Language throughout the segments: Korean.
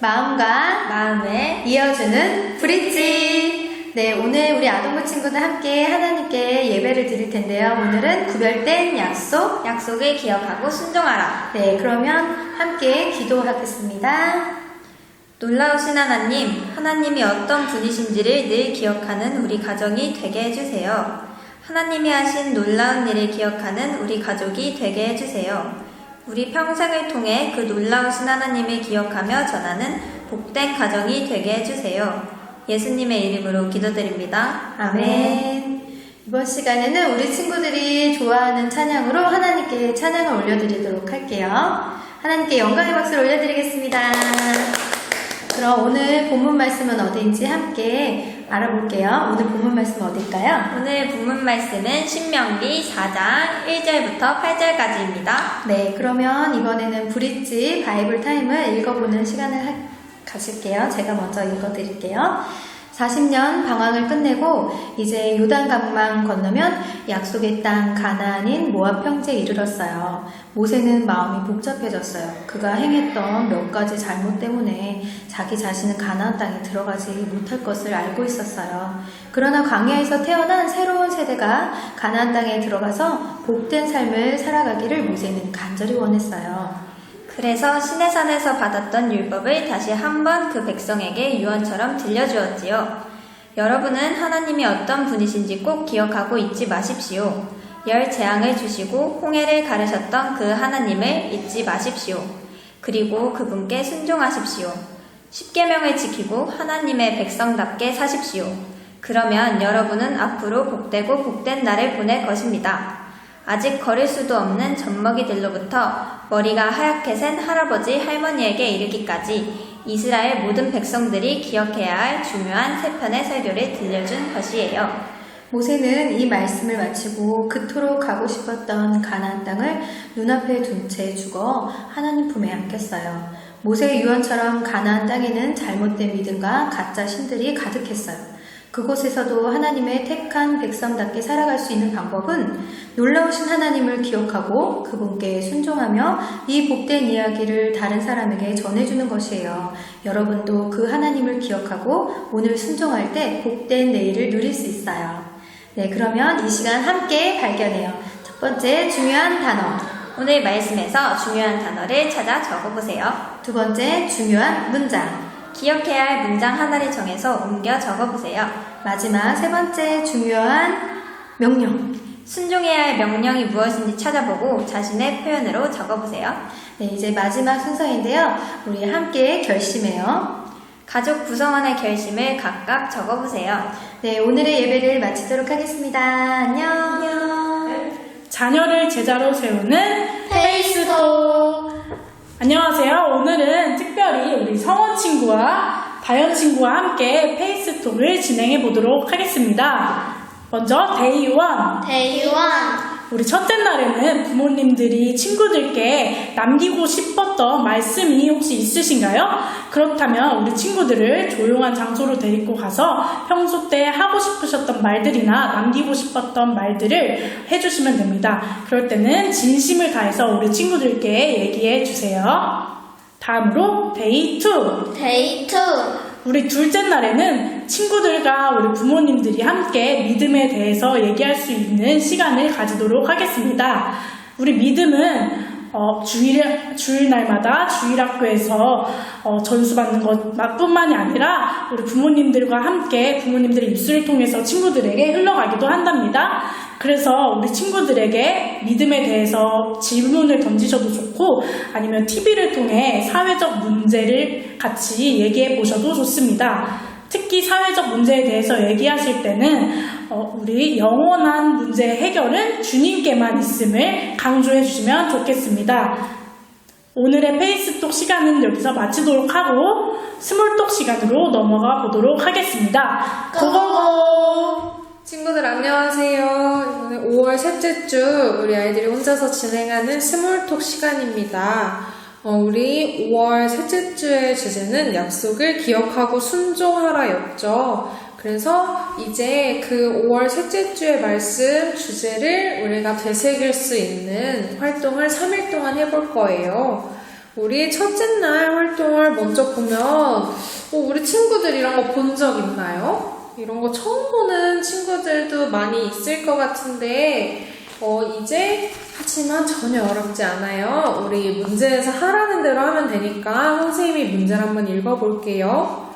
마음과 마음을 이어주는 브릿지. 네, 오늘 우리 아동부 친구들 함께 하나님께 예배를 드릴 텐데요. 오늘은 구별된 약속. 약속을 기억하고 순종하라. 네, 그러면 함께 기도하겠습니다. 놀라우신 하나님, 하나님이 어떤 분이신지를 늘 기억하는 우리 가정이 되게 해주세요. 하나님이 하신 놀라운 일을 기억하는 우리 가족이 되게 해주세요. 우리 평생을 통해 그 놀라우신 하나님을 기억하며 전하는 복된 가정이 되게 해주세요. 예수님의 이름으로 기도드립니다. 아멘. 이번 시간에는 우리 친구들이 좋아하는 찬양으로 하나님께 찬양을 올려드리도록 할게요. 하나님께 영광의 박수를 올려드리겠습니다. 그럼 오늘 본문 말씀은 어디인지 함께 알아볼게요. 오늘 본문 말씀 어딜까요? 오늘 본문 말씀은 신명기 4장 1절부터 8절까지입니다. 네, 그러면 이번에는 브릿지 바이블 타임을 읽어보는 시간을 하- 가질게요. 제가 먼저 읽어드릴게요. 40년 방황을 끝내고 이제 요단 강만 건너면 약속의 땅 가나안인 모압 평지에 이르렀어요. 모세는 마음이 복잡해졌어요. 그가 행했던 몇 가지 잘못 때문에 자기 자신은 가나안 땅에 들어가지 못할 것을 알고 있었어요. 그러나 광야에서 태어난 새로운 세대가 가나안 땅에 들어가서 복된 삶을 살아가기를 모세는 간절히 원했어요. 그래서 시내산에서 받았던 율법을 다시 한번 그 백성에게 유언처럼 들려주었지요. 여러분은 하나님이 어떤 분이신지 꼭 기억하고 잊지 마십시오. 열 재앙을 주시고 홍해를 가르셨던 그 하나님을 잊지 마십시오. 그리고 그분께 순종하십시오. 십계명을 지키고 하나님의 백성답게 사십시오. 그러면 여러분은 앞으로 복되고 복된 날을 보낼 것입니다. 아직 걸을 수도 없는 젖먹이들로부터 머리가 하얗게 센 할아버지 할머니에게 이르기까지 이스라엘 모든 백성들이 기억해야 할 중요한 세 편의 설교를 들려준 것이에요. 모세는 이 말씀을 마치고 그토록 가고 싶었던 가나안 땅을 눈앞에 둔 채 죽어 하나님 품에 안겼어요. 모세의 유언처럼 가나안 땅에는 잘못된 믿음과 가짜 신들이 가득했어요. 그곳에서도 하나님의 택한 백성답게 살아갈 수 있는 방법은 놀라우신 하나님을 기억하고 그분께 순종하며 이 복된 이야기를 다른 사람에게 전해주는 것이에요. 여러분도 그 하나님을 기억하고 오늘 순종할 때 복된 내일을 누릴 수 있어요. 네, 그러면 이 시간 함께 발견해요. 첫 번째 중요한 단어. 오늘 말씀에서 중요한 단어를 찾아 적어보세요. 두 번째 중요한 문장. 기억해야 할 문장 하나를 정해서 옮겨 적어보세요. 마지막 세 번째 중요한 명령. 순종해야 할 명령이 무엇인지 찾아보고 자신의 표현으로 적어보세요. 네, 이제 마지막 순서인데요. 우리 함께 결심해요. 가족 구성원의 결심을 각각 적어보세요. 네, 오늘의 예배를 마치도록 하겠습니다. 안녕. 자녀를 제자로 세우는 페이스톡. 안녕하세요. 오늘은 특별히 우리 성원 친구와 다현 친구와 함께 페이스톡을 진행해 보도록 하겠습니다. 먼저 데이 원. 대유원 우리 첫째 날에는 부모님들이 친구들께 남기고 싶었던 말씀이 혹시 있으신가요? 그렇다면 우리 친구들을 조용한 장소로 데리고 가서 평소 때 하고 싶으셨던 말들이나 남기고 싶었던 말들을 해주시면 됩니다. 그럴 때는 진심을 다해서 우리 친구들께 얘기해 주세요. 다음으로 데이 투. 데이투 우리 둘째 날에는 친구들과 우리 부모님들이 함께 믿음에 대해서 얘기할 수 있는 시간을 가지도록 하겠습니다. 우리 믿음은 어, 주일, 주일날마다 주일학교에서 어, 전수받는 것뿐만이 아니라 우리 부모님들과 함께 부모님들의 입술을 통해서 친구들에게 흘러가기도 한답니다. 그래서 우리 친구들에게 믿음에 대해서 질문을 던지셔도 좋고 아니면 TV를 통해 사회적 문제를 같이 얘기해 보셔도 좋습니다. 특히 사회적 문제에 대해서 얘기하실 때는 어, 우리 영원한 문제 해결은 주님께만 있음을 강조해 주시면 좋겠습니다. 오늘의 페이스톡 시간은 여기서 마치도록 하고 스몰톡 시간으로 넘어가 보도록 하겠습니다. 고고고! 친구들 안녕하세요. 이번에 5월 셋째 주 우리 아이들이 혼자서 진행하는 스몰톡 시간입니다. 어, 우리 5월 셋째 주의 주제는 약속을 기억하고 순종하라였죠. 그래서 이제 그 5월 셋째 주의 말씀 주제를 우리가 되새길 수 있는 활동을 3일 동안 해볼 거예요. 우리 첫째 날 활동을 먼저 보면 어, 우리 친구들 이런 거 본 적 있나요? 이런 거 처음 보는 친구들도 많이 있을 것 같은데 어, 이제 하지만 전혀 어렵지 않아요. 우리 문제에서 하라는 대로 하면 되니까 선생님이 문제를 한번 읽어볼게요.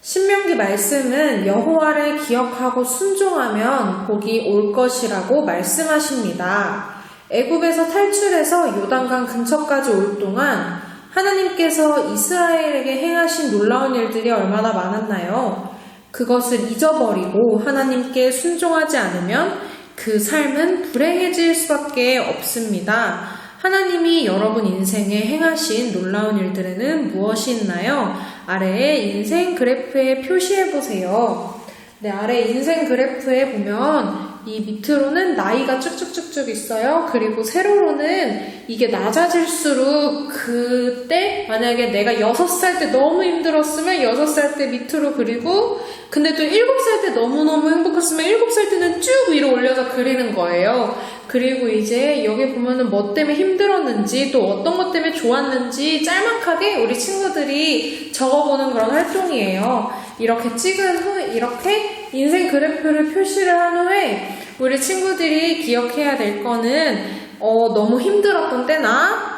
신명기 말씀은 여호와를 기억하고 순종하면 복이 올 것이라고 말씀하십니다. 애굽에서 탈출해서 요단강 근처까지 올 동안 하나님께서 이스라엘에게 행하신 놀라운 일들이 얼마나 많았나요? 그것을 잊어버리고 하나님께 순종하지 않으면 그 삶은 불행해질 수밖에 없습니다. 하나님이 여러분 인생에 행하신 놀라운 일들에는 무엇이 있나요? 아래에 인생 그래프에 표시해 보세요. 네, 아래 인생 그래프에 보면 이 밑으로는 나이가 쭉쭉쭉쭉 있어요. 그리고 세로로는 이게 낮아질수록 그때 만약에 내가 6살 때 너무 힘들었으면 6살 때 밑으로 그리고 근데 또 7살 때 너무너무 행복했으면 7살 때는 쭉 위로 올려서 그리는 거예요. 그리고 이제 여기 보면은 뭐 때문에 힘들었는지 또 어떤 것 때문에 좋았는지 짤막하게 우리 친구들이 적어보는 그런 활동이에요. 이렇게 찍은 후 이렇게 인생 그래프를 표시를 한 후에 우리 친구들이 기억해야 될 거는 어, 너무 힘들었던 때나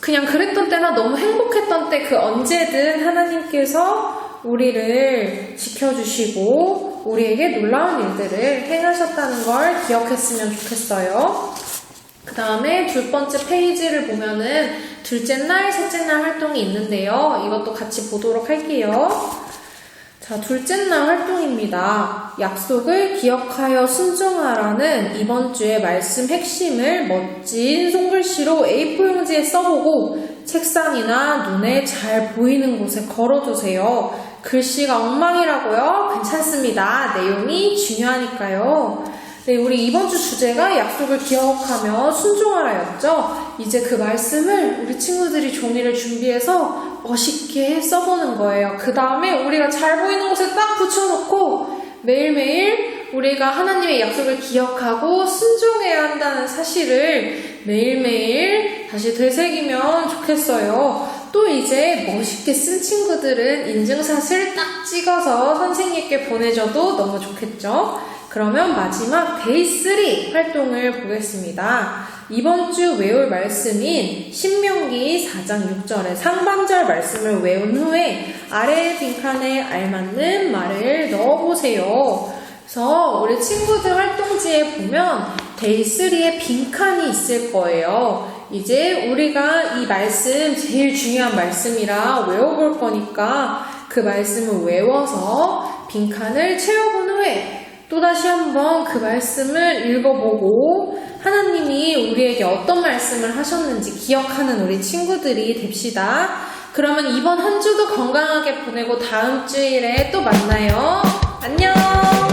그냥 그랬던 때나 너무 행복했던 때 그 언제든 하나님께서 우리를 지켜주시고 우리에게 놀라운 일들을 행하셨다는 걸 기억했으면 좋겠어요. 그 다음에 둘 번째 페이지를 보면은 둘째 날, 셋째 날 활동이 있는데요. 이것도 같이 보도록 할게요. 자, 둘째 날 활동입니다. 약속을 기억하여 순종하라는 이번 주의 말씀 핵심을 멋진 손글씨로 A4 용지에 써보고 책상이나 눈에 잘 보이는 곳에 걸어두세요. 글씨가 엉망이라고요? 괜찮습니다. 내용이 중요하니까요. 네, 우리 이번 주 주제가 약속을 기억하며 순종하라였죠. 이제 그 말씀을 우리 친구들이 종이를 준비해서 멋있게 써보는 거예요. 그 다음에 우리가 잘 보이는 곳에 딱 붙여놓고 매일매일 우리가 하나님의 약속을 기억하고 순종해야 한다는 사실을 매일매일 다시 되새기면 좋겠어요. 또 이제 멋있게 쓴 친구들은 인증샷을 딱 찍어서 선생님께 보내줘도 너무 좋겠죠? 그러면 마지막 데이 3 활동을 보겠습니다. 이번 주 외울 말씀인 신명기 4장 6절의 상반절 말씀을 외운 후에 아래 빈칸에 알맞는 말을 넣어보세요. 그래서 우리 친구들 활동지에 보면 데이 3에 빈칸이 있을 거예요. 이제 우리가 이 말씀 제일 중요한 말씀이라 외워볼 거니까 그 말씀을 외워서 빈칸을 채워본 후에 또다시 한번 그 말씀을 읽어보고 하나님이 우리에게 어떤 말씀을 하셨는지 기억하는 우리 친구들이 됩시다. 그러면 이번 한 주도 건강하게 보내고 다음 주일에 또 만나요. 안녕!